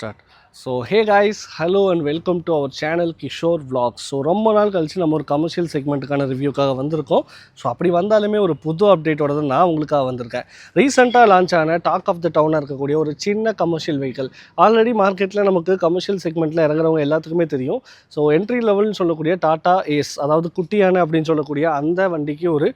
Start so hey guys hello and welcome to our channel Kishore vlogs. So ரொம்ப நாள் கழித்து நம்ம ஒரு கமர்ஷியல் செக்மெண்ட்டுக்கான ரிவ்யூக்காக வந்திருக்கோம். ஸோ அப்படி வந்தாலுமே ஒரு புது அப்டேட்டோட தான் நான் உங்களுக்காக வந்திருக்கேன். ரீசெண்டாக லான்ச் ஆன டாக் ஆஃப் த டவுனாக இருக்கக்கூடிய ஒரு சின்ன கமர்ஷியல் வெஹிக்கல் ஆல்ரெடி மார்க்கெட்டில் நமக்கு கமர்ஷியல் செக்மெண்ட்டில் இறங்குறவங்க எல்லாத்துக்குமே தெரியும். ஸோ என்ட்ரி லெவல்னு சொல்லக்கூடிய டாட்டா ஏஸ் அதாவது குட்டியான அப்படின்னு சொல்லக்கூடிய அந்த வண்டிக்கு ஒரு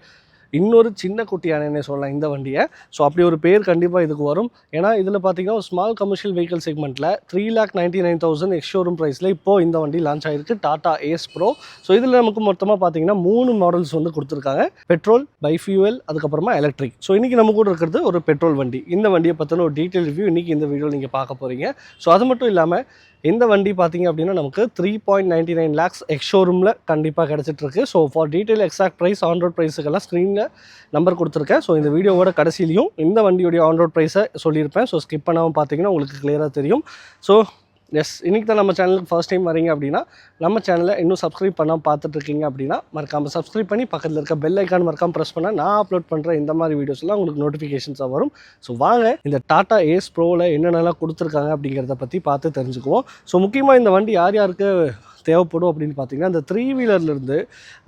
இன்னொரு சின்ன குட்டி யானைன்னே சொல்லலாம் இந்த வண்டியை. ஸோ அப்படி ஒரு பேர் கண்டிப்பாக இதுக்கு வரும். ஏன்னா இதில் பார்த்தீங்கன்னா ஒரு ஸ்மால் கமர்ஷியல் வெஹிக்கல் செக்மெண்ட்டில் three lakh ninety nine thousand ex showroom ப்ரைஸில் இப்போ இந்த வண்டி லான்ச் ஆகிருக்கு டாடா ஏஸ் ப்ரோ ஸோ இதில் நமக்கு மொத்தமாக பார்த்தீங்கன்னா மூணு மாடல்ஸ் வந்து கொடுத்துருக்காங்க. பெட்ரோல் பை ஃபியூவல் அதுக்கப்புறமா எலக்ட்ரிக் ஸோ இன்றைக்கி நம்ம கூட இருக்கிறது ஒரு பெட்ரோல் வண்டி. இந்த வண்டியை பற்றின ஒரு டீட்டெயில் ரிவ்யூ இன்றைக்கி இந்த வீடியோவில் நீங்கள் பார்க்க போகிறீங்க ஸோ அது மட்டும் இல்லாமல் இந்த வண்டி பார்த்தீங்க அப்படின்னா நமக்கு three point ninety nine lakhs ex ஷோரூமில் கண்டிப்பாக கிடச்சிட்ருக்கு. So for detail exact price on road ப்ரைஸுக்கெல்லாம் ஸ்க்ரீனில் நம்பர் கொடுத்துருக்கேன். ஸோ இந்த வீடியோவோட கடைசிலையும் இந்த வண்டியோடைய ஆன்ரோட் ப்ரைஸை சொல்லியிருப்பேன். ஸோ ஸ்கிப் பண்ணாமல் பார்த்தீங்கன்னா உங்களுக்கு கிளியராக தெரியும். ஸோ எஸ் இன்றைக்கி தான் நம்ம சேனலுக்கு ஃபர்ஸ்ட் டைம் வரீங்க அப்படின்னா நம்ம சேனலை இன்னும் சப்ஸ்கிரைப் பண்ணாமல் பார்த்துட்ருக்கீங்க அப்படின்னா மறக்காமல் சப்ஸ்கிரைப் பண்ணி பக்கத்தில் இருக்க பெல் ஐக்கான் மறக்காம ப்ரெஸ் பண்ணால் நான் அப்லோட் பண்ணுற இந்த மாதிரி வீடியோஸ்லாம் உங்களுக்கு நோட்டிஃபிகேஷன்ஸாக வரும். ஸோ வாங்க இந்த டாடா ஏஸ் ப்ரோவில் என்னென்னலாம் கொடுத்துருக்காங்க அப்படிங்கிறத பற்றி பார்த்து தெரிஞ்சுக்குவோம். ஸோ முக்கியமாக இந்த வண்டி யார் யாருக்கு தேவைப்படும் அப்படின்னு பார்த்தீங்கன்னா இந்த த்ரீ வீலர்லேருந்து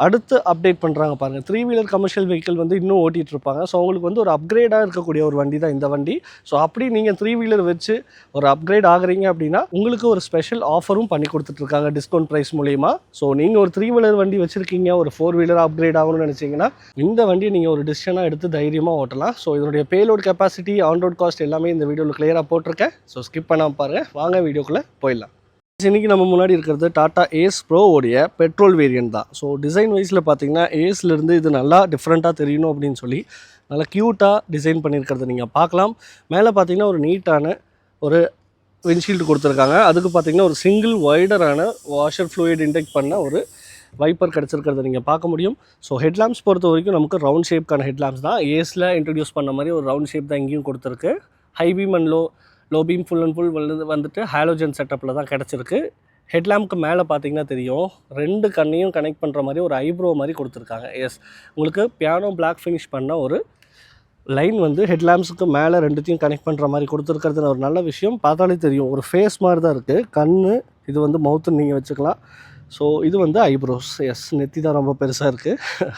அடுத்து அப்டேட் பண்ணுறாங்க பாருங்கள் த்ரீ வீலர் கமர்ஷியல் வெஹிக்கிள் வந்து இன்னும் ஓட்டிகிட்டு இருப்பாங்க. ஸோ அவங்களுக்கு வந்து ஒரு அப்கிரேடாக இருக்கக்கூடிய ஒரு வண்டி தான் இந்த வண்டி. ஸோ அப்படி நீங்கள் த்ரீ வீலர் வச்சு ஒரு அப்கிரேட் ஆகுறீங்க அப்படின்னா உங்களுக்கு ஒரு ஸ்பெஷல் ஆஃபரும் பண்ணி கொடுத்துட்ருக்காங்க டிஸ்கவுண்ட் ப்ரைஸ் மூலிமா ஸோ நீங்கள் ஒரு த்ரீ வீலர் வண்டி வச்சுருக்கீங்க ஒரு ஃபோர் வீலர் அப்கிரேட் ஆகணும்னு நினச்சிங்கன்னா இந்த வண்டியை நீங்கள் ஒரு டிசிஷனாக எடுத்து தைரியமாக ஓட்டலாம். ஸோ இதனுடைய payload capacity on road cost எல்லாமே இந்த வீடியோவில் கிளியராக போட்டிருக்கேன். ஸோ ஸ்கிப் பண்ணாமல் பாருங்கள் வாங்க வீடியோக்குள்ளே போயிடலாம். இன்றைக்கி நம்ம முன்னாடி இருக்கிறது டாட்டா ஏஸ் ப்ரோவோடைய பெட்ரோல் வேரியன்ட் தான். ஸோ டிசைன் வைஸில் பார்த்தீங்கன்னா ஏஸ்லேருந்து இது நல்லா டிஃப்ரெண்ட்டாக தெரியணும் அப்படின்னு சொல்லி நல்லா க்யூட்டாக டிசைன் பண்ணியிருக்கிறத நீங்கள் பார்க்கலாம். மேலே பார்த்தீங்கன்னா ஒரு நீட்டான ஒரு விண்ட்ஷீல்டு கொடுத்துருக்காங்க. அதுக்கு பார்த்தீங்கன்னா ஒரு சிங்கிள் வைடரான வாஷர் ஃப்ளூயிட் இன்டெக்ட் பண்ண ஒரு வைப்பர் கிடச்சிருக்கிறத நீங்கள் பார்க்க முடியும். ஸோ ஹெட்லாம்ப்ஸ் பொறுத்த வரைக்கும் நமக்கு ரவுண்ட் ஷேப்க்கான ஹெட்லாம்ப்ஸ் தான். ஏஸில் இன்ட்ரடியூஸ் பண்ண மாதிரி ஒரு ரவுண்ட் ஷேப் தான் இங்கேயும் கொடுத்துருக்கு. High beam and low low beam full and full வந்து வந்துட்டு ஹாலோஜன் செட்டப்பில் தான் கிடச்சிருக்கு. ஹெட்லாம்ப்க்கு மேலே பார்த்தீங்கன்னா தெரியும். ரெண்டு கண்ணையும் கனெக்ட் பண்ணுற மாதிரி ஒரு ஐப்ரோ மாதிரி கொடுத்துருக்காங்க. எஸ் உங்களுக்கு பியானோ பிளாக் ஃபினிஷ் பண்ண ஒரு லைன் வந்து ஹெட்லாம்ப்ஸுக்கு மேலே ரெண்டுத்தையும் கனெக்ட் பண்ணுற மாதிரி கொடுத்துருக்கிறதுல ஒரு நல்ல விஷயம். பார்த்தாலே தெரியும். ஒரு ஃபேஸ் மாதிரி தான் இருக்குது கண் இது வந்து மவுத்துன்னு நீங்கள் வச்சுக்கலாம். ஸோ இது வந்து ஐப்ரோஸ் எஸ் நெத்தி தான் ரொம்ப பெருசாக இருக்குது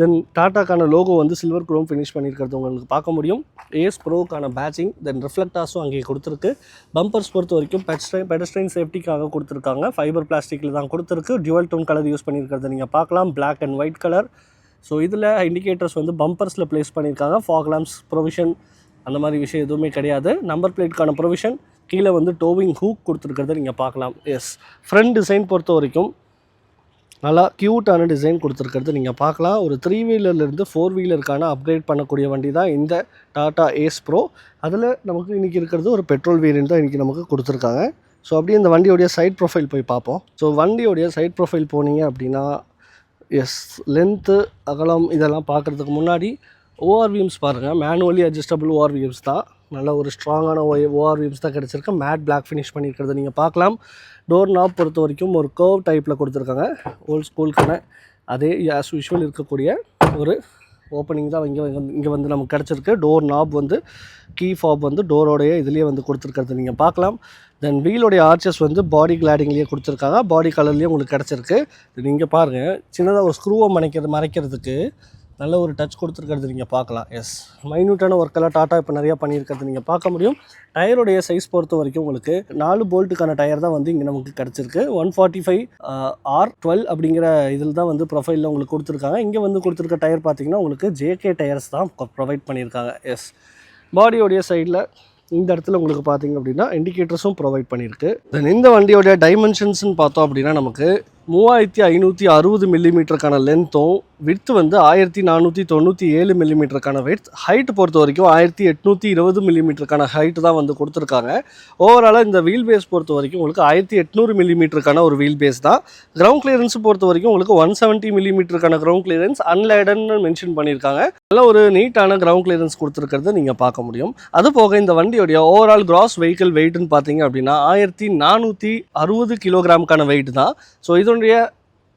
தென் டாட்டாக்கான லோகோ வந்து சில்வர் குரோம் ஃபினிஷ் பண்ணியிருக்கிறது உங்களுக்கு பார்க்க முடியும். ஏஸ் ப்ரோக்கான பேட்சிங் தென் ரிஃப்ளெக்டாஸும் அங்கே கொடுத்துருக்கு. பம்பர்ஸ் பொறுத்த வரைக்கும் பெட்ஸ்ட்ரைன் பெடஸ்ட்ரைன் சேஃப்டிக்காக கொடுத்துருக்காங்க. ஃபைபர் பிளாஸ்டிக்கில் தான் கொடுத்துருக்கு. டியூவல் டோன் கலர் யூஸ் பண்ணியிருக்கிறத நீங்கள் பார்க்கலாம். Black and white colour so இதில் இண்டிகேட்டர்ஸ் வந்து பம்பர்ஸில் ப்ளேஸ் பண்ணியிருக்காங்க. ஃபாக் ப்ரொவிஷன் அந்த மாதிரி விஷயம் எதுவுமே கிடையாது. நம்பர் பிளேட்க்கான ப்ரொவிஷன் கீழே வந்து டோவிங் ஹூக் கொடுத்துருக்கிறத நீங்கள் பார்க்கலாம். எஸ் ஃப்ரண்ட் டிசைன் பொறுத்த வரைக்கும் நல்லா க்யூட்டான டிசைன் கொடுத்துருக்கிறது நீங்கள் பார்க்கலாம். ஒரு த்ரீ வீலர்லேருந்து ஃபோர் வீலருக்கான அப்கிரேட் பண்ணக்கூடிய வண்டி தான் இந்த டாட்டா ஏஸ் ப்ரோ அதில் நமக்கு இன்றைக்கி இருக்கிறது ஒரு பெட்ரோல் வேரியன்ட் தான் இன்றைக்கி நமக்கு கொடுத்துருக்காங்க. ஸோ அப்படியே இந்த வண்டியோடைய சைட் ப்ரொஃபைல் போய் பார்ப்போம். ஸோ வண்டியோடைய சைட் ப்ரொஃபைல் போனீங்க அப்படின்னா எஸ் லென்த்து அகலம் இதெல்லாம் பார்க்குறதுக்கு முன்னாடி ஓஆர்விஎம்ஸ் பாருங்கள் மேனுவலி அட்ஜஸ்டபிள் ஓஆர்விஎம்ஸ் தான். நல்ல ஒரு ஸ்ட்ராங்கான ஓ ஓஆர்விஎம்ஸ் தான் கிடச்சிருக்கு. மேட் பிளாக் ஃபினிஷ் பண்ணியிருக்கிறது நீங்கள் பார்க்கலாம். டோர் நாப் பொறுத்த வரைக்கும் ஒரு கர்வ் டைப்பில் கொடுத்துருக்காங்க. ஓல்ட் ஸ்கூலுக்கான அதே ஆஸ் யூஷுவல் இருக்கக்கூடிய ஒரு ஓப்பனிங் தான் இங்கே இங்கே வந்து நமக்கு கிடச்சிருக்கு. டோர் நாப் வந்து கீ ஃபாப் வந்து டோரோடைய இதுலேயே வந்து கொடுத்துருக்கிறது நீங்கள் பார்க்கலாம். தென் வீலோடைய ஆர்ச்சஸ் வந்து பாடி கிளாடிங்லேயே கொடுத்துருக்காங்க. பாடி கலர்லேயே உங்களுக்கு கிடச்சிருக்கு. நீங்கள் பாருங்கள் சின்னதாக ஒரு ஸ்க்ரூவை மறைக்கிறது மறைக்கிறதுக்கு நல்ல ஒரு டச் கொடுத்துருக்கிறது நீங்கள் பார்க்கலாம். எஸ் மைன்யூட்டான ஒர்க்கெல்லாம் டாட்டா இப்போ நிறையா பண்ணியிருக்கிறது நீங்கள் பார்க்க முடியும். டயருடைய சைஸ் பொறுத்த வரைக்கும் உங்களுக்கு நாலு போல்ட்டுக்கான டயர் தான் வந்து இங்கே நமக்கு கிடச்சிருக்கு. One forty five R twelve அப்படிங்கிற இதில் தான் வந்து ப்ரொஃபைலில் உங்களுக்கு கொடுத்துருக்காங்க. இங்கே வந்து கொடுத்துருக்க டயர் பார்த்தீங்கன்னா உங்களுக்கு ஜேகே டயர்ஸ் தான் ப்ரொவைட் பண்ணியிருக்காங்க. எஸ் பாடியோடைய சைடில் இந்த இடத்துல உங்களுக்கு பார்த்தீங்க அப்படின்னா இண்டிகேட்டர்ஸும் ப்ரொவைட் பண்ணியிருக்கு. தென் இந்த வண்டியோடைய டைமென்ஷன்ஸ்னு பார்த்தோம் அப்படின்னா நமக்கு மூவாயிரத்தி ஐநூற்றி அறுபது மில்லிமீட்டருக்கான லென்த்தும் விட்த் வந்து ஆயிரத்தி நானூற்றி தொண்ணூற்றி ஏழு மில்லிமீட்டருக்கான விட்த் ஹைட் பொறுத்த வரைக்கும் ஆயிரத்தி எட்நூற்றி இருபது மில்லிமீட்டருக்கான ஹைட் தான் வந்து கொடுத்துருக்காங்க. ஓவராலாக இந்த வீல் பேஸ் பொறுத்த வரைக்கும் உங்களுக்கு ஆயிரத்தி எட்நூறு மில்லிமீட்டருக்கான ஒரு வீல் பேஸ் தான். கிரவுண்ட் கிளியரன்ஸ் பொறுத்த வரைக்கும் உங்களுக்கு ஒன் செவன்ட்டி மில்லிமீட்டருக்கான கிரவுண்ட் கிளியரன்ஸ் அன்லைடன்னு மென்ஷன் பண்ணியிருக்காங்க. நல்ல ஒரு நீட்டான கிரவுண்ட் கிளியரன்ஸ் கொடுத்துருக்கிறத நீங்கள் பார்க்க முடியும். அது போக இந்த வண்டியோடைய ஓவரால் கிராஸ் வெஹிக்கிள் வெயிட்னு பார்த்தீங்க அப்படின்னா ஆயிரத்தி நானூற்றி அறுபது கிலோகிராமுக்கான வெயிட் தான். ஸோ இது இதனுடைய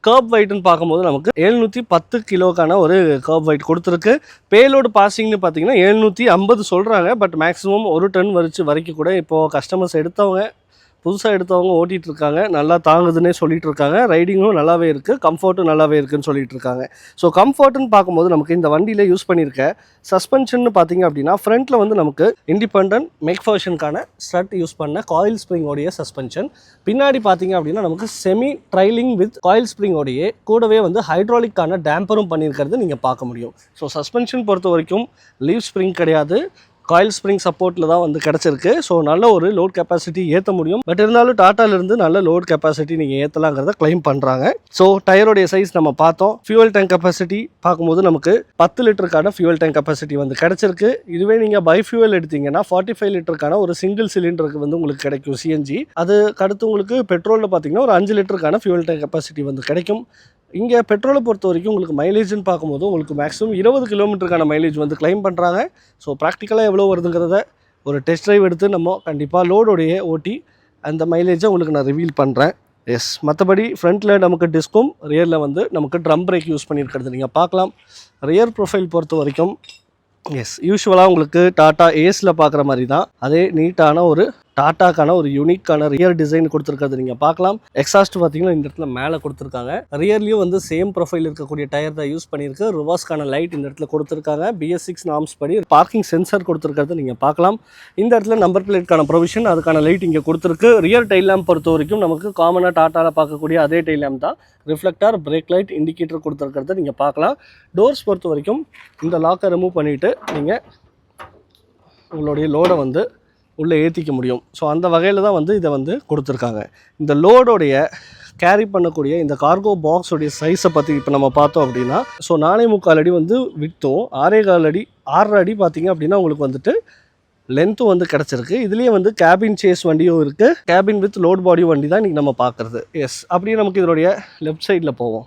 கர்ப் வெயிட்னு பார்க்கும்போது நமக்கு எழுநூற்றி பத்து கிலோக்கான ஒரு கர்ப் வெயிட் கொடுத்துருக்கு. பேலோடு பாசிங்னு பார்த்தீங்கன்னா எழுநூற்றி ஐம்பது சொல்கிறாங்க பட் மேக்ஸிமம் ஒரு டன் வரிச்சு வரைக்கும் கூட இப்போது கஸ்டமர்ஸ் எடுத்தவங்க புதுசாக எடுத்தவங்க ஓட்டிகிட்டு இருக்காங்க. நல்லா தாங்குதுன்னே சொல்லிட்டு இருக்காங்க. ரைடிங்கும் நல்லாவே இருக்குது கம்ஃபர்ட்டும் நல்லாவே இருக்குன்னு சொல்லிட்டு இருக்காங்க. ஸோ கம்ஃபர்ட்னு பார்க்கும்போது நமக்கு இந்த வண்டியில் யூஸ் பண்ணியிருக்க சஸ்பென்ஷன் பார்த்தீங்க அப்படின்னா ஃப்ரண்ட்டில் வந்து நமக்கு இண்டிபெண்ட் மேக் ஃபர்ஷனுக்கான ஸ்ட்ரட் யூஸ் பண்ண காயில் ஸ்ப்ரிங்கோடைய சஸ்பென்ஷன் பின்னாடி பார்த்தீங்க அப்படின்னா நமக்கு செமி ட்ரைலிங் வித் காயில் ஸ்ப்ரிங்கோடைய கூடவே வந்து ஹைட்ராலிக்கான டேம்பரும் பண்ணியிருக்கிறது நீங்கள் பார்க்க முடியும். ஸோ சஸ்பென்ஷன் பொறுத்த வரைக்கும் லீவ் ஸ்ப்ரிங் கிடையாது. காயில் ஸ்ப்ரிங் சப்போர்ட்டில் தான் வந்து கிடச்சிருக்கு. ஸோ நல்ல ஒரு லோட் கெப்பாசிட்டி ஏற்ற முடியும். பட் இருந்தாலும் டாட்டாலேருந்து நல்ல லோட் கெப்பாசிட்டி நீங்கள் ஏற்றலாங்கிறத கிளைம் பண்ணுறாங்க ஸோ டயருடைய சைஸ் நம்ம பார்த்தோம். ஃபியூவல் டேங்க் கெப்பாசிட்டி பார்க்கும்போது நமக்கு பத்து லிட்டருக்கான ஃபியூவல் டேங்க் கெப்பாசிட்டி வந்து கிடச்சிருக்கு. இதுவே நீங்கள் பை ஃபியூவல் எடுத்தீங்கன்னா ஃபார்ட்டி ஃபைவ் லிட்டருக்கான ஒரு சிங்கிள் சிலிண்டருக்கு வந்து உங்களுக்கு கிடைக்கும் சிஎன்ஜி அது அடுத்து உங்களுக்கு பெட்ரோலில் பார்த்தீங்கன்னா ஒரு அஞ்சு லிட்டருக்கான ஃபியூவல் டேங்க் கெப்பாசிட்டி வந்து கிடைக்கும். இங்கே பெட்ரோலை பொறுத்த வரைக்கும் உங்களுக்கு மைலேஜ்னு பார்க்கும்போது உங்களுக்கு மேக்ஸிமம் இருபது கிலோமீட்டருக்கான மைலேஜ் வந்து க்ளைம் பண்ணுறாங்க ஸோ ப்ராக்டிக்கலாக எவ்வளோ வருதுங்கிறத ஒரு டெஸ்ட் ட்ரைவ் எடுத்து நம்ம கண்டிப்பாக லோடோடைய ஓட்டி அந்த மைலேஜை உங்களுக்கு நான் ரிவீல் பண்ணுறேன் எஸ் மற்றபடி ஃப்ரண்ட்டில் நமக்கு டிஸ்கும் ரியரில் வந்து நமக்கு ட்ரம் பிரேக் யூஸ் பண்ணியிருக்கிறது. நீங்கள் பார்க்கலாம். ரியர் ப்ரொஃபைல் பொறுத்த வரைக்கும் எஸ் யூஸ்வலாக உங்களுக்கு டாட்டா ஏஸில் பார்க்குற மாதிரி தான். அதே நீட்டான ஒரு டாட்டாக்கான ஒரு யூனிக்கான ரியர் டிசைன் கொடுத்துருக்கிறது நீங்கள் பார்க்கலாம். எக்ஸாஸ்ட் பார்த்தீங்கன்னா இந்த இடத்துல மேலே கொடுத்துருக்காங்க. ரியர்லையும் வந்து சேம் ப்ரொஃபைல் இருக்கக்கூடிய டயர் தான் யூஸ் பண்ணியிருக்கு. ரிவர்ஸ்க்கான லைட் இந்த இடத்துல கொடுத்துருக்காங்க. பிஎஸ் சிக்ஸ் நாம்ஸ் படி பார்க்கிங் சென்சர் கொடுத்துருக்கிறது நீங்கள் பார்க்கலாம். இந்த இடத்துல நம்பர் பிளேட்கான ப்ரொவிஷன் அதுக்கான லைட் இங்கே கொடுத்துருக்கு. ரியர் டைல் லேம்ப் பொறுத்த வரைக்கும் நமக்கு காமனாக டாட்டாவில் பார்க்கக்கூடிய அதே டைல் லேம்ப் தான். ரிஃப்ளெக்டார் பிரேக் லைட் இண்டிகேட்டர் கொடுத்துருக்கிறத நீங்கள் பார்க்கலாம். டோர்ஸ் பொறுத்த வரைக்கும் இந்த லாக்கை ரிமூவ் பண்ணிவிட்டு நீங்கள் உங்களுடைய லோடை வந்து உள்ளே ஏற்றிக்க முடியும். ஸோ அந்த வகையில் தான் வந்து இதை வந்து கொடுத்துருக்காங்க. இந்த லோடோடைய கேரி பண்ணக்கூடிய இந்த கார்கோ பாக்ஸோடைய சைஸை பற்றி இப்போ நம்ம பார்த்தோம் அப்படின்னா ஸோ நாலே முக்கால் அடி வந்து விட்டும் ஆறே கால் அடி ஆறரை அடி பார்த்திங்க அப்படின்னா உங்களுக்கு வந்துட்டு லென்த்தும் வந்து கிடச்சிருக்கு. இதுலேயே வந்து கேபின் சேஸ் வண்டியும் இருக்குது கேபின் வித் லோட் பாடி வண்டி தான் இன்றைக்கி நம்ம பார்க்குறது. எஸ் அப்படியே நமக்கு இதனுடைய லெஃப்ட் சைடில் போவோம்.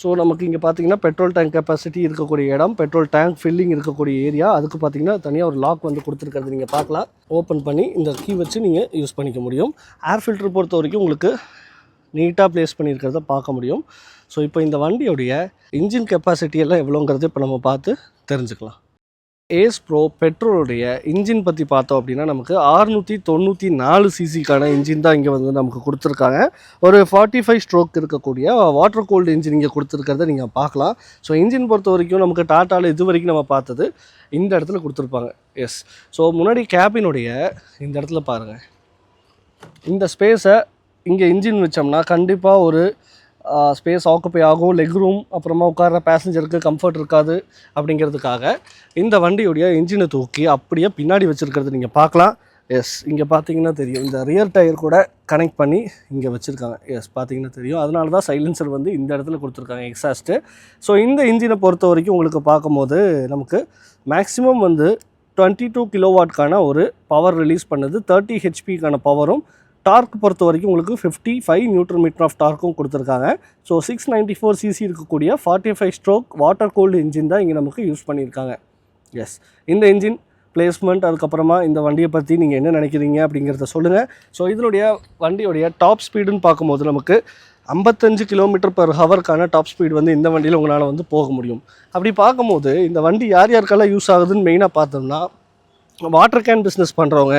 ஸோ நமக்கு இங்கே பார்த்தீங்கன்னா பெட்ரோல் டேங்க் கெப்பாசிட்டி இருக்கக்கூடிய இடம் பெட்ரோல் டேங்க் ஃபில்லிங் இருக்கக்கூடிய ஏரியா அதுக்கு பார்த்தீங்கன்னா தனியாக ஒரு லாக் வந்து கொடுத்துருக்கிறது நீங்கள் பார்க்கலாம். ஓப்பன் பண்ணி இந்த கீ வச்சு நீங்கள் யூஸ் பண்ணிக்க முடியும். ஏர் ஃபில்டர் பொறுத்த வரைக்கும் உங்களுக்கு நீட்டாக ப்ளேஸ் பண்ணியிருக்கிறத பார்க்க முடியும். ஸோ இப்போ இந்த வண்டியோடைய இன்ஜின் கெப்பாசிட்டி எல்லாம் எவ்வளோங்கிறது இப்போ நம்ம பார்த்து தெரிஞ்சுக்கலாம். ஏஸ் ப்ரோ பெட்ரோலுடைய இன்ஜின் பற்றி பார்த்தோம் அப்படின்னா நமக்கு ஆறுநூற்றி தொண்ணூற்றி நாலு சிசிக்கான இன்ஜின் தான் இங்கே வந்து நமக்கு கொடுத்துருக்காங்க. ஒரு ஃபார்ட்டி ஃபைவ் ஸ்ட்ரோக் இருக்கக்கூடிய வாட்டர் கோல்டு இன்ஜின் இங்கே கொடுத்துருக்கிறத நீங்கள் பார்க்கலாம். ஸோ இன்ஜின் பொறுத்த வரைக்கும் நமக்கு டாட்டாவில் இது வரைக்கும் நம்ம பார்த்தது இந்த இடத்துல கொடுத்துருப்பாங்க. எஸ் ஸோ முன்னாடி கேபினுடைய இந்த இடத்துல பாருங்கள் இந்த ஸ்பேஸை இங்கே இன்ஜின் வச்சோம்னா கண்டிப்பாக ஒரு ஸ்பேஸ் ஆக்குப்பை ஆகும் லெக் ரூம் அப்புறமா உட்கார்ற பேசஞ்சருக்கு கம்ஃபர்ட் இருக்காது அப்படிங்கிறதுக்காக இந்த வண்டியுடைய இன்ஜினை தூக்கி அப்படியே பின்னாடி வச்சுருக்கிறது நீங்கள் பார்க்கலாம். எஸ் இங்கே பார்த்தீங்கன்னா தெரியும். இந்த ரியர் டயர் கூட கனெக்ட் பண்ணி இங்கே வச்சுருக்காங்க. எஸ் பார்த்தீங்கன்னா தெரியும். அதனால தான் சைலன்சர் வந்து இந்த இடத்துல கொடுத்துருக்காங்க எக்ஸாஸ்ட்டு ஸோ இந்த இன்ஜினை பொறுத்த வரைக்கும் உங்களுக்கு பார்க்கும்போது நமக்கு மேக்ஸிமம் வந்து டுவெண்ட்டி டூ கிலோவாட்கான ஒரு பவர் ரிலீஸ் பண்ணுது. தேர்ட்டி ஹெச்பிக்கான பவரும் டார்க் பொறுத்த வரைக்கும் உங்களுக்கு fifty five newton meter of டார்க்கும் கொடுத்துருக்காங்க. So six ninety four CC இருக்கக்கூடிய forty five stroke water cooled engine தான் இங்கே நமக்கு யூஸ் பண்ணியிருக்காங்க. எஸ் இந்த இன்ஜின் பிளேஸ்மெண்ட் அதுக்கப்புறமா இந்த வண்டியை பற்றி நீங்கள் என்ன நினைக்கிறீங்க அப்படிங்கிறத சொல்லுங்கள் ஸோ இதனுடைய வண்டியோடைய டாப் ஸ்பீடுன்னு பார்க்கும்போது நமக்கு ஐம்பத்தஞ்சு கிலோமீட்டர் பர் ஹவருக்கான டாப் ஸ்பீடு வந்து இந்த வண்டியில் உங்களால் வந்து போக முடியும். அப்படி பார்க்கும்போது இந்த வண்டி யார் யாருக்கெல்லாம் யூஸ் ஆகுதுன்னு மெயினாக பார்த்தோம்னா வாட்டர் கேன் பிஸ்னஸ் பண்ணுறவங்க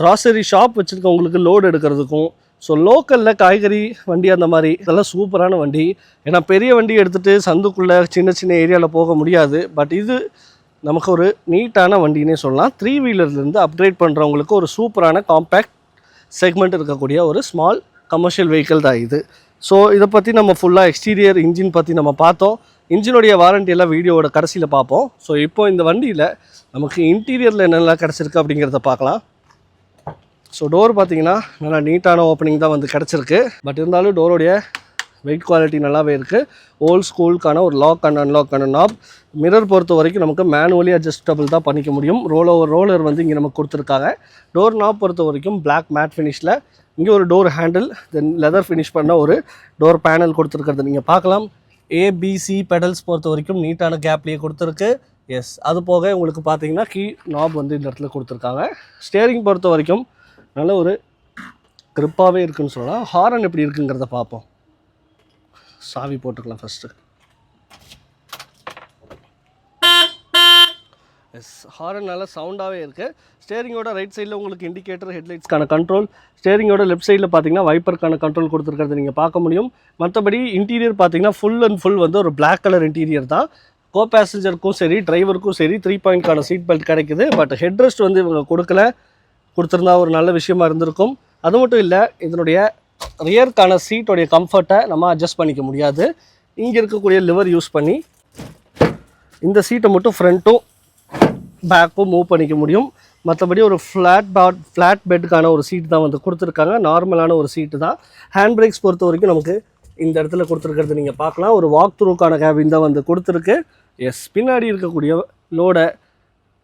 கிராசரி ஷாப் வச்சுருக்கவங்களுக்கு லோடு எடுக்கிறதுக்கும் ஸோ லோக்கலில் காய்கறி வண்டி அந்த மாதிரி இதெல்லாம் சூப்பரான வண்டி. ஏன்னா பெரிய வண்டி எடுத்துகிட்டு சந்துக்குள்ளே சின்ன சின்ன ஏரியாவில் போக முடியாது. பட் இது நமக்கு ஒரு நீட்டான வண்டினே சொல்லலாம். த்ரீ வீலர்லேருந்து அப்கிரேட் பண்ணுறவங்களுக்கு ஒரு சூப்பரான காம்பேக்ட் செக்மெண்ட் இருக்கக்கூடிய ஒரு ஸ்மால் கமர்ஷியல் வெஹிக்கிள் தான் இது. ஸோ இதை பற்றி நம்ம ஃபுல்லாக எக்ஸ்டீரியர் இன்ஜின் பற்றி நம்ம பார்த்தோம். இன்ஜினுடைய வாரண்டி எல்லாம் வீடியோவோட கடைசியில் பார்ப்போம். ஸோ இப்போ இந்த வண்டியில் நமக்கு இன்டீரியரில் என்னெல்லாம் கிடச்சிருக்கு அப்படிங்கிறத பார்க்கலாம். ஸோ டோர் பார்த்தீங்கன்னா நல்லா நீட்டான ஓப்பனிங் தான் வந்து கிடச்சிருக்கு. பட் இருந்தாலும் டோருடைய வெயிட் குவாலிட்டி நல்லாவே இருக்குது ஓல்ட் ஸ்கூலுக்கான ஒரு lock and unlock and knob mirror பொறுத்த வரைக்கும் நமக்கு மேனுவலி அட்ஜஸ்டபிள் தான் பண்ணிக்க முடியும். ரோல் ஓவர் ரோலர் வந்து இங்கே நமக்கு கொடுத்துருக்காங்க. டோர் நாப் பொறுத்த வரைக்கும் பிளாக் மேட் ஃபினிஷில் இங்கே ஒரு door handle then leather finish பண்ண ஒரு டோர் பேனல் கொடுத்துருக்கிறது. நீங்கள் பார்க்கலாம். ஏபிசி பெடல்ஸ் பொறுத்த வரைக்கும் நீட்டான கேப்லேயே கொடுத்துருக்கு. எஸ் அது போக உங்களுக்கு பார்த்தீங்கன்னா கீ நாப் வந்து இந்த இடத்துல கொடுத்துருக்காங்க. ஸ்டேரிங் பொறுத்த வரைக்கும் நல்ல ஒரு grip-ஆவே இருக்குன்னு சொல்லலாம். ஹாரன் எப்படி இருக்குங்கிறத பார்ப்போம். சாவி போட்டுக்கலாம் ஃபஸ்ட்டு எஸ் ஹாரன் நல்லா சவுண்டாகவே இருக்குது ஸ்டேரிங்கோட ரைட் சைடில் உங்களுக்கு இண்டிகேட்டர் ஹெட்லைட்ஸ்க்கான கண்ட்ரோல் ஸ்டேரிங்கோட லெஃப்ட் சைடில் பார்த்தீங்கன்னா வைப்பருக்கான கண்ட்ரோல் கொடுத்துருக்கிறது நீங்கள் பார்க்க முடியும். மற்றபடி இன்டீரியர் பார்த்தீங்கன்னா ஃபுல் அண்ட் ஃபுல் வந்து ஒரு பிளாக் கலர் இன்டீரியர் தான். கோ பேசஞ்சருக்கும் சரி டிரைவருக்கும் சரி த்ரீ பாயிண்ட்கான சீட் பெல்ட் கிடைக்குது. பட் ஹெட் ரெஸ்ட் வந்து இவங்க கொடுக்கல. கொடுத்துருந்தா ஒரு நல்ல விஷயமா இருந்திருக்கும். அது மட்டும் இல்லை இதனுடைய ரியர்க்கான சீட்டோடைய கம்ஃபர்ட்டை நம்ம அட்ஜஸ்ட் பண்ணிக்க முடியாது. இங்கே இருக்கக்கூடிய லிவர் யூஸ் பண்ணி இந்த சீட்டை மட்டும் ஃப்ரண்ட்டும் பேக்கும் மூவ் பண்ணிக்க முடியும். மற்றபடி ஒரு ஃப்ளாட் பாட் ஃப்ளாட் பெட்டுக்கான ஒரு சீட்டு தான் வந்து கொடுத்துருக்காங்க. நார்மலான ஒரு சீட்டு தான். ஹேண்ட் பிரேக்ஸ் பொறுத்த வரைக்கும் நமக்கு இந்த இடத்துல கொடுத்துருக்கிறது நீங்கள் பார்க்கலாம். ஒரு வாக் த்ரூக்கான கேபின் தான் வந்து கொடுத்துருக்கு. எஸ் பின்னாடி இருக்கக்கூடிய லோடை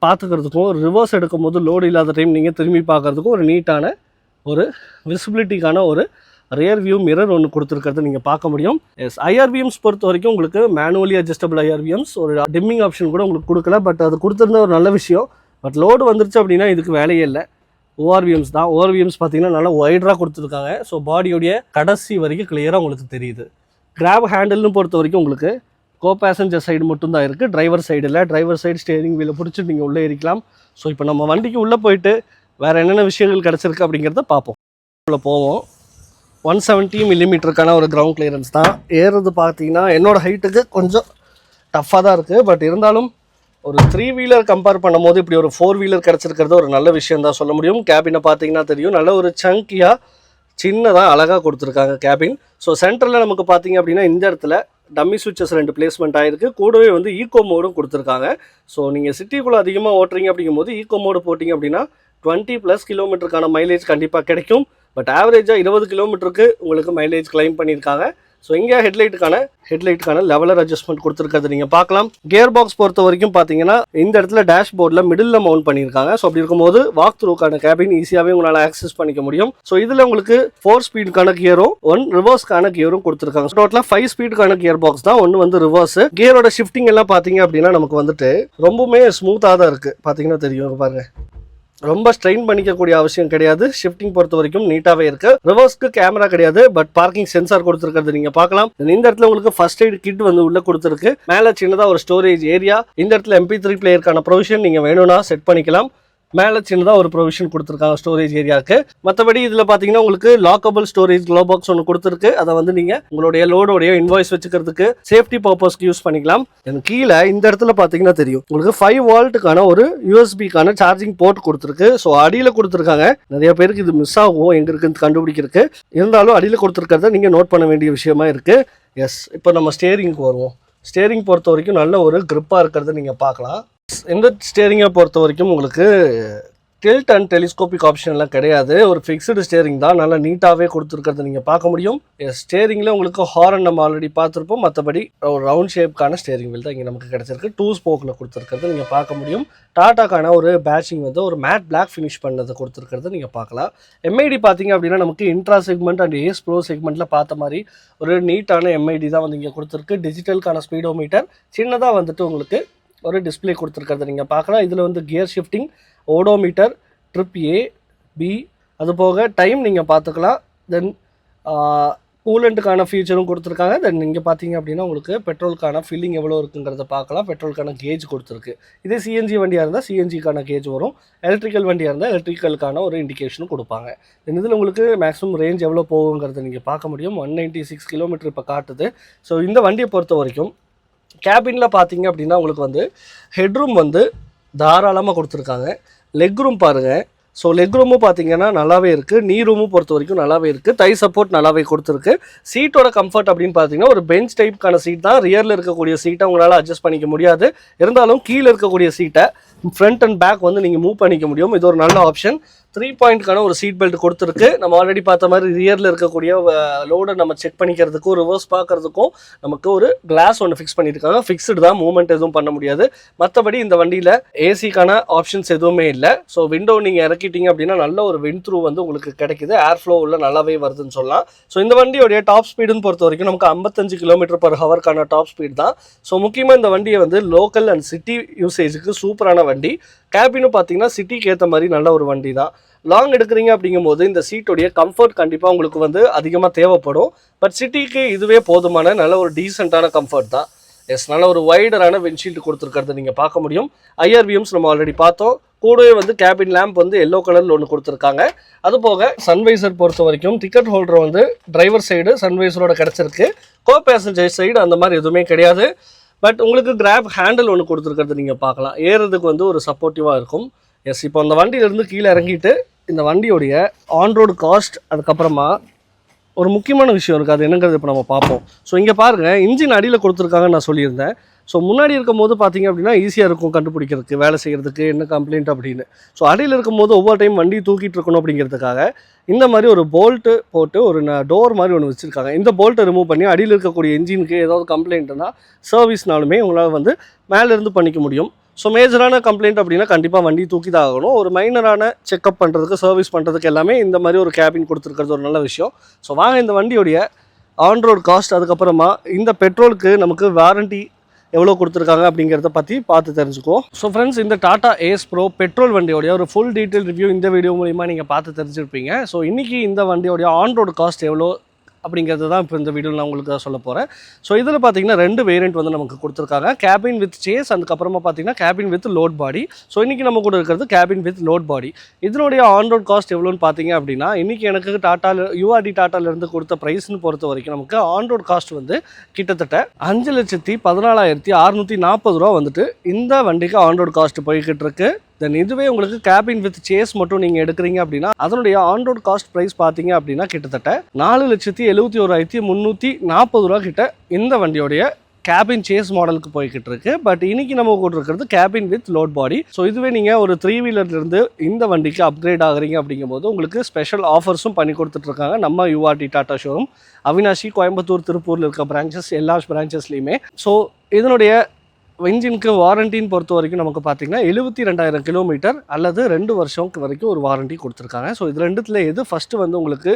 பார்த்துக்கிறதுக்கும் ரிவர்ஸ் எடுக்கும் போது லோடு இல்லாத டைம் நீங்கள் திரும்பி பார்க்குறதுக்கும் ஒரு நீட்டான ஒரு விசிபிலிட்டிக்கான ஒரு ரியர் வியூ மிரர் ஒன்று கொடுத்துருக்கிறது நீங்கள் பார்க்க முடியும். எஸ் ஐஆர்விஎம்ஸ் பொறுத்த வரைக்கும் உங்களுக்கு மேனுவலி அட்ஜஸ்டபிள் ஐஆர்விஎம்ஸ் ஒரு டிம்மிங் ஆப்ஷன் கூட உங்களுக்கு கொடுக்கல பட் அது கொடுத்துருந்த ஒரு நல்ல விஷயம். பட் லோடு வந்துருச்சு அப்படின்னா இதுக்கு வேலையே இல்லை. ஓஆர்விஎம்ஸ் தான். ஓஆர்விஎம்ஸ் பார்த்தீங்கன்னா நல்லா ஒய்டராக கொடுத்துருக்காங்க. ஸோ பாடியோடைய கடைசி வரைக்கும் கிளியராக உங்களுக்கு தெரியுது. கிராப் ஹேண்டில்னு பொறுத்த வரைக்கும் உங்களுக்கு கோ பேசஞ்சர் சைடு மட்டும்தான் இருக்குது டிரைவர் சைடில் டிரைவர் சைடு ஸ்டேரிங் வீலை பிடிச்சி நீங்கள் உள்ளே இருக்கலாம். ஸோ இப்போ நம்ம வண்டிக்கு உள்ளே போயிட்டு வேறு என்னென்ன விஷயங்கள் கிடச்சிருக்கு அப்படிங்கிறத பார்ப்போம். உள்ளே போவோம். ஒன் செவன்ட்டி மில்லிமீட்டருக்கான ஒரு கிரவுண்ட் கிளியரன்ஸ் தான். ஏறுறது பார்த்தீங்கன்னா என்னோடய ஹைட்டுக்கு கொஞ்சம் டஃப்பாக தான் இருக்குது பட் இருந்தாலும் ஒரு த்ரீ வீலர் கம்பேர் பண்ணும்போது இப்படி ஒரு ஃபோர் வீலர் கிடச்சிருக்கிறது ஒரு நல்ல விஷயம் தான் சொல்ல முடியும். கேபினை பார்த்தீங்கன்னா தெரியும். நல்ல ஒரு சங்கியாக சின்னதாக அழகாக கொடுத்துருக்காங்க கேபின் ஸோ சென்டரில் நமக்கு பார்த்தீங்க அப்படின்னா இந்த இடத்துல டம்மி சுவிச்சஸ் ரெண்டு பிளேஸ்மெண்ட் ஆகிருக்கு கூடவே வந்து ஈகோ மோடும் கொடுத்துருக்காங்க. ஸோ நீங்கள் சிட்டிக்குள்ளே அதிகமாக ஓட்டுறீங்க அப்படிங்கும்போது ஈகோ மோடு போட்டிங்க அப்படின்னா டுவெண்ட்டி ப்ளஸ் கிலோமீட்டருக்கான மைலேஜ் கண்டிப்பாக கிடைக்கும். பட் ஆவரேஜாக இருபது கிலோமீட்டருக்கு உங்களுக்கு மைலேஜ் கிளைம் பண்ணியிருக்காங்க. ஸோ இங்கே ஹெட்லைட்டுக்கான ஹெட்லைட்டுக்கான லெவலர் அட்ஜஸ்ட்மெண்ட் கொடுத்துருக்கிறது. நீங்கள் பார்க்கலாம். கியர் பாக்ஸ் பொறுத்த வரைக்கும் பார்த்தீங்கன்னா இந்த இடத்துல டேஷ்போர்டில் மிடில் மவுண்ட் பண்ணியிருக்காங்க. ஸோ அப்படி இருக்கும்போது வாக் த்ரூக்கான கேபின் ஈஸியாகவே உங்களால் ஆக்சஸ் பண்ணிக்க முடியும். ஸோ இதில் உங்களுக்கு ஃபோர் ஸ்பீடுக்கான கியரும் ஒன் ரிவர்ஸ்க்கான கியரும் கொடுத்துருக்காங்க. டோட்டலாக ஃபைவ் ஸ்பீடுக்கான கியர் பாக்ஸ் தான். ஒன்று வந்து ரிவர்ஸ் கியரோட ஷிஃப்டிங் எல்லாம் பார்த்தீங்க அப்படின்னா நமக்கு வந்துட்டு ரொம்பவுமே ஸ்மூத்தாக தான் இருக்குது பார்த்தீங்கன்னா தெரியும் பாருங்கள் ரொம்ப ஸ்ட்ரெயின் பண்ணிக்கக்கூடிய அவசியம் கிடையாது. ஷிஃப்டிங் பொறுத்த வரைக்கும் நீட்டாகவே இருக்கு. ரிவர்ஸ்க்கு கேமரா கிடையாது பட் பார்க்கிங் சென்சார் கொடுத்துருக்கிறது நீங்க பார்க்கலாம். இந்த இடத்துல உங்களுக்கு ஃபர்ஸ்ட் எய்ட் கிட் வந்து உள்ள கொடுத்துருக்கு. மேலே சின்னதாக ஒரு ஸ்டோரேஜ் ஏரியா இந்த இடத்துல எம்பி த்ரீ பிளேயருக்கான ப்ரொவிஷன் நீங்க வேணும்னா செட் பண்ணிக்கலாம். மேலே சின்னதாக ஒரு ப்ரொவிஷன் கொடுத்துருக்காங்க ஸ்டோரேஜ் ஏரியாவுக்கு மற்றபடி இதில் பார்த்தீங்கன்னா உங்களுக்கு லாக்கபிள் ஸ்டோரேஜ் க்ளோ பாக்ஸ் ஒன்று கொடுத்துருக்கு. அதை வந்து நீங்கள் உங்களுடைய லோடோடைய இன்வாய்ஸ் வச்சுக்கிறதுக்கு சேஃப்டி பர்பஸ்க்கு யூஸ் பண்ணிக்கலாம். எனக்கு கீழே இந்த இடத்துல பார்த்தீங்கன்னா தெரியும். உங்களுக்கு ஃபைவ் வால்ட்டுக்கான ஒரு யூஎஸ்பிக்கான சார்ஜிங் போர்ட் கொடுத்துருக்கு. ஸோ அடியில் கொடுத்துருக்காங்க. நிறைய பேருக்கு இது மிஸ் ஆகும். எங்கே இருக்குன்னு கண்டுபிடிக்கிறதுக்கு. இருந்தாலும் அடியில் கொடுத்துருக்கிறத நீங்கள் நோட் பண்ண வேண்டிய விஷயமா இருக்குது எஸ் இப்போ நம்ம ஸ்டேரிங்க்கு வருவோம். ஸ்டேரிங் பொறுத்த வரைக்கும் நல்ல ஒரு க்ரிப்பாக இருக்கிறத நீங்கள் பார்க்கலாம். இந்த ஸ்டேரிங்கை பொறுத்த வரைக்கும் உங்களுக்கு டில்ட் அண்ட் டெலிஸ்கோபிக் ஆப்ஷன்லாம் கிடையாது. ஒரு ஃபிக்ஸ்டு ஸ்டேரிங் தான். நல்லா நீட்டாகவே கொடுத்துருக்கிறத நீங்கள் பார்க்க முடியும். ஸ்டேரிங்கில் உங்களுக்கு ஹாரன் நம்ம ஆல்ரெடி பார்த்துருப்போம். மற்றபடி ஒரு ரவுண்ட் ஷேப்க்கான ஸ்டேரிங் வீல் தான் இங்கே நமக்கு கிடச்சிருக்கு. டூ ஸ்போக்கில் கொடுத்துருக்கிறது நீங்கள் பார்க்க முடியும். டாட்டாக்கான ஒரு பேட்சிங் வந்து ஒரு மேட் பிளாக் ஃபினிஷ் பண்ணதை கொடுத்துருக்கிறது நீங்கள் பார்க்கலாம். எம்ஐடி பார்த்தீங்க அப்படின்னா நமக்கு intra segment and Ace pro செக்மெண்ட்டில் பார்த்த மாதிரி ஒரு நீட்டான எம்ஐடி தான் வந்து இங்கே கொடுத்துருக்கு. டிஜிட்டலுக்கான ஸ்பீடோமீட்டர் சின்னதாக வந்துட்டு உங்களுக்கு ஒரு டிஸ்ப்ளே கொடுத்துருக்கிறத. நீங்கள் பார்க்கலாம். இதில் வந்து gear shifting odometer trip A B அது போக டைம் நீங்கள் பார்த்துக்கலாம். தென் கூலண்ட்டுக்கான ஃபீச்சரும் கொடுத்துருக்காங்க. தென் நீங்கள் பார்த்தீங்க அப்படின்னா உங்களுக்கு பெட்ரோலுக்கான ஃபில்லிங் எவ்வளோ இருக்குங்கிறத பார்க்கலாம். பெட்ரோலுக்கான கேஜ் கொடுத்துருக்கு. இதே சிஎன்ஜி வண்டியாக இருந்தால் சிஎன்ஜிக்கான கேஜ் வரும். எலக்ட்ரிக்கல் வண்டியாக இருந்தால் எலக்ட்ரிக்கலுக்கான ஒரு இண்டிகேஷனும் கொடுப்பாங்க. தென் இதில் உங்களுக்கு மேக்ஸிமம் ரேஞ்ச் எவ்வளோ போகுங்கிறத நீங்கள் பார்க்க முடியும். ஒன் நைன்ட்டி சிக்ஸ் கிலோமீட்டர் இப்போ காட்டுது. ஸோ இந்த வண்டியை பொறுத்த வரைக்கும் கேபினில் பார்த்தீங்க அப்படின்னா உங்களுக்கு வந்து ஹெட்ரூம் வந்து தாராளமாக கொடுத்துருக்காங்க. லெக் ரூம் பாருங்கள் ஸோ லெக் ரூமும் பார்த்தீங்கன்னா நல்லாவே இருக்குது நீ ரூமும் பொறுத்த வரைக்கும் நல்லாவே இருக்குது தை சப்போர்ட் நல்லாவே கொடுத்துருக்கு. சீட்டோட கம்ஃபர்ட் அப்படின்னு பார்த்தீங்கன்னா ஒரு பெஞ்ச் டைப்புக்கான சீட் தான். ரியரில் இருக்கக்கூடிய சீட்டை உங்களால் அட்ஜஸ்ட் பண்ணிக்க முடியாது. இருந்தாலும் கீழே இருக்கக்கூடிய சீட்டை ஃப்ரண்ட் அண்ட் பேக் வந்து நீங்கள் மூவ் பண்ணிக்க முடியும். இது ஒரு நல்ல ஆப்ஷன் த்ரீ பாயிண்ட்க்கான ஒரு சீட் பெல்ட் கொடுத்துருக்கு. நம்ம ஆல்ரெடி பார்த்த மாதிரி ரியரில் இருக்கக்கூடிய லோடை நம்ம செக் பண்ணிக்கிறதுக்கும் ரிவர்ஸ் பார்க்கறதுக்கும் நமக்கு ஒரு கிளாஸ் ஒன்று ஃபிக்ஸ் பண்ணியிருக்காங்க. ஃபிக்ஸ்டு தான் மூவ்மெண்ட் எதுவும் பண்ண முடியாது. மற்றபடி இந்த வண்டியில் ஏசிக்கான ஆப்ஷன்ஸ் எதுவுமே இல்லை. ஸோ விண்டோ நீங்கள் இறக்கிட்டீங்க அப்படின்னா நல்ல ஒரு வின் த்ரூ வந்து உங்களுக்கு கிடைக்குது. ஏர் ஃப்ளோ உள்ள நல்லாவே வருதுன்னு சொல்லலாம். ஸோ இந்த வண்டியோடைய டாப் ஸ்பீடுன்னு பொறுத்த வரைக்கும் நமக்கு ஐம்பத்தஞ்சு கிலோமீட்டர் பர் ஹவர்க்கான டாப் ஸ்பீட் தான். ஸோ முக்கியமாக இந்த வண்டியை வந்து லோக்கல் அண்ட் சிட்டி யூசேஜுக்கு சூப்பரான வண்டி. கேபினும் பார்த்தீங்கன்னா சிட்டிக்கு ஏற்ற மாதிரி நல்ல ஒரு வண்டி தான். லாங் எடுக்கிறீங்க அப்படிங்கும்போது இந்த சீட்டுடைய கம்ஃபர்ட் கண்டிப்பாக உங்களுக்கு வந்து அதிகமாக தேவைப்படும். பட் சிட்டிக்கு இதுவே போதுமான நல்ல ஒரு டீசெண்டான கம்ஃபர்ட் தான். எஸ் நல்ல ஒரு வைடரான விண்ட்ஷீல்டு கொடுத்துருக்கிறத நீங்கள் பார்க்க முடியும். ஐஆர்விஎம்ஸ் நம்ம ஆல்ரெடி பார்த்தோம். கூடவே வந்து கேபின் லேம்ப் வந்து எல்லோ கலரில் ஒன்று கொடுத்துருக்காங்க. அது போக சன்வைசர் பொறுத்த வரைக்கும் டிக்கெட் ஹோல்டர் வந்து டிரைவர் சைடு சன்வைசரோட கிடச்சிருக்கு. கோ பேசஞ்சர் சைடு அந்த மாதிரி எதுவுமே கிடையாது. பட் உங்களுக்கு கிராப் ஹேண்டில் ஒன்று கொடுத்துருக்கிறது நீங்கள் பார்க்கலாம். ஏறுறதுக்கு வந்து ஒரு சப்போர்ட்டிவாக இருக்கும். எஸ் இப்போ அந்த வண்டியிலேருந்து கீழே இறங்கிட்டு இந்த வண்டியோடைய ஆன் ரோடு காஸ்ட் அதுக்கப்புறமா ஒரு முக்கியமான விஷயம் இருக்குது அது என்னங்கிறது இப்போ நம்ம பார்ப்போம். ஸோ இங்கே பாருங்கள் இன்ஜின் அடியில் கொடுத்துருக்காங்கன்னு நான் சொல்லியிருந்தேன். ஸோ முன்னாடி இருக்கும்போது பார்த்தீங்க அப்படின்னா ஈஸியாக இருக்கும் கண்டுபிடிக்கிறதுக்கு வேலை செய்கிறதுக்கு என்ன கம்ப்ளைண்ட் அப்படின்னு. ஸோ அடியில் இருக்கும்போது ஒவ்வொரு டைம் வண்டி தூக்கிட்டு இருக்கணும் அப்படிங்கிறதுக்காக இந்த மாதிரி ஒரு போல்ட்டு போட்டு ஒரு டோர் மாதிரி ஒன்று வச்சுருக்காங்க. இந்த போல்ட்டை ரிமூவ் பண்ணி அடியில் இருக்கக்கூடிய இன்ஜினுக்கு ஏதாவது கம்ப்ளைண்ட்னா சர்வீஸ்னாலுமே உங்களால் வந்து மேலேருந்து பண்ணிக்க முடியும். ஸோ மேஜரான கம்ப்ளைண்ட் அப்படின்னா கண்டிப்பாக வண்டி தூக்கி தான் ஆகணும். ஒரு மைனரான செக்அப் பண்ணுறதுக்கு சர்வீஸ் பண்ணுறதுக்கு எல்லாமே இந்த மாதிரி ஒரு கேபின் கொடுத்துருக்கிறது ஒரு நல்ல விஷயம். ஸோ வாங்க இந்த வண்டியோடைய ஆன் ரோட் காஸ்ட் அதுக்கப்புறமா இந்த பெட்ரோலுக்கு நமக்கு வாரண்ட்டி எவ்வளோ கொடுத்துருக்காங்க அப்படிங்கிறத பற்றி பார்த்து தெரிஞ்சுக்குவோம். ஸோ ஃப்ரெண்ட்ஸ் இந்த டாடா ஏஸ் ப்ரோ பெட்ரோல் வண்டியோடைய ஒரு ஃபுல் டீட்டெயில் ரிவ்யூ இந்த வீடியோ மூலிமா நீங்கள் பார்த்து தெரிஞ்சிருப்பீங்க. ஸோ இன்றைக்கி இந்த வண்டியோடைய ஆன் ரோடு காஸ்ட் எவ்வளோ அப்படிங்கிறது தான் இப்போ இந்த வீடியோவில் நான் உங்களுக்கு சொல்ல போகிறேன் ஸோ இதில் பார்த்தீங்கன்னா ரெண்டு வேரியண்ட் வந்து நமக்கு கொடுத்துருக்காங்க. கேபின் வித் சேஸ் அதுக்கப்புறமா பார்த்தீங்கன்னா cabin with load body so இன்றைக்கி நம்ம கூட இருக்கிறது கேபின் வித் லோட் பாடி இதனுடைய ஆன் ரோட் காஸ்ட் எவ்வளோன்னு பார்த்தீங்க அப்படின்னா இன்றைக்கி எனக்கு டாட்டாவில் யூஆர்டி டாட்டாலேருந்து கொடுத்த ப்ரைஸ்னு பொறுத்த வரைக்கும் நமக்கு ஆன் ரோட் காஸ்ட் வந்து கிட்டத்தட்ட அஞ்சு லட்சத்தி பதினாலாயிரத்தி அறுநூற்றி நாற்பது ரூபா வந்துட்டு இந்த வண்டிக்கு ஆன் ரோட் காஸ்ட் போய்கிட்டு இருக்குது தென் இதுவே உங்களுக்கு கேபின் வித் சேஸ் மட்டும் நீங்கள் எடுக்கிறீங்க அப்படின்னா அதனுடைய ஆன் ரோட் காஸ்ட் ப்ரைஸ் பார்த்தீங்க அப்படின்னா கிட்டத்தட்ட நாலு லட்சத்தி எழுபத்தி ஓராயிரத்தி முந்நூற்றி நாற்பது ரூபா கிட்ட இந்த வண்டியோடைய கேபின் சேஸ் மாடலுக்கு போய்கிட்டு இருக்கு. பட் இன்னைக்கு நம்ம இருக்கிறது cabin with load body so இதுவே நீங்கள் ஒரு த்ரீ இருந்து இந்த வண்டிக்கு அப்கிரேட் ஆகுறீங்க அப்படிங்கும்போது உங்களுக்கு ஸ்பெஷல் ஆஃபர்ஸும் பண்ணி கொடுத்துட்ருக்காங்க நம்ம யூஆர்டி டாடா ஷோரூம் அவினாஷி கோயம்புத்தூர் திருப்பூரில் இருக்க பிரான்ச்சஸ் எல்லா பிரான்ச்சஸ்லையுமே ஸோ இதனுடைய இன்ஜினுக்கு வாரண்டின்னு பொறுத்த வரைக்கும் நமக்கு பார்த்தீங்கன்னா எழுபத்தி ரெண்டாயிரம் கிலோமீட்டர் அல்லது ரெண்டு வருஷம் வரைக்கும் ஒரு வாரண்டி கொடுத்துருக்காங்க. ஸோ இது ரெண்டுத்தில் எது ஃபஸ்ட்டு வந்து உங்களுக்கு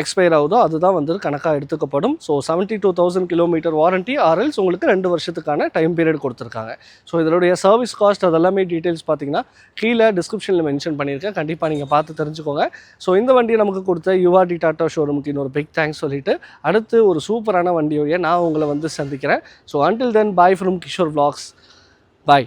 எக்ஸ்பயர் ஆகுதோ அதுதான் வந்து கணக்காக எடுத்துக்கப்படும். So seventy two thousand kilometre warranty or else உங்களுக்கு ரெண்டு வருஷத்துக்கான டைம் பீரியட் கொடுத்துருக்காங்க. ஸோ இதனுடைய சர்வீஸ் காஸ்ட் அதெல்லாமே டீட்டெயில்ஸ் பார்த்தீங்கன்னா கீழே டிஸ்கிரிப்ஷனில் மென்ஷன் பண்ணியிருக்கேன். கண்டிப்பாக நீங்கள் பார்த்து தெரிஞ்சுக்கோங்க. ஸோ இந்த வண்டியை நமக்கு கொடுத்த யுஆர்டி டாட்டா ஷோரூமுக்கு இன்னொரு பிக் தேங்க்ஸ் சொல்லிட்டு அடுத்து ஒரு சூப்பரான வண்டியோடைய நான் உங்களை வந்து சந்திக்கிறேன். So until then bye from Kishore vlogs bye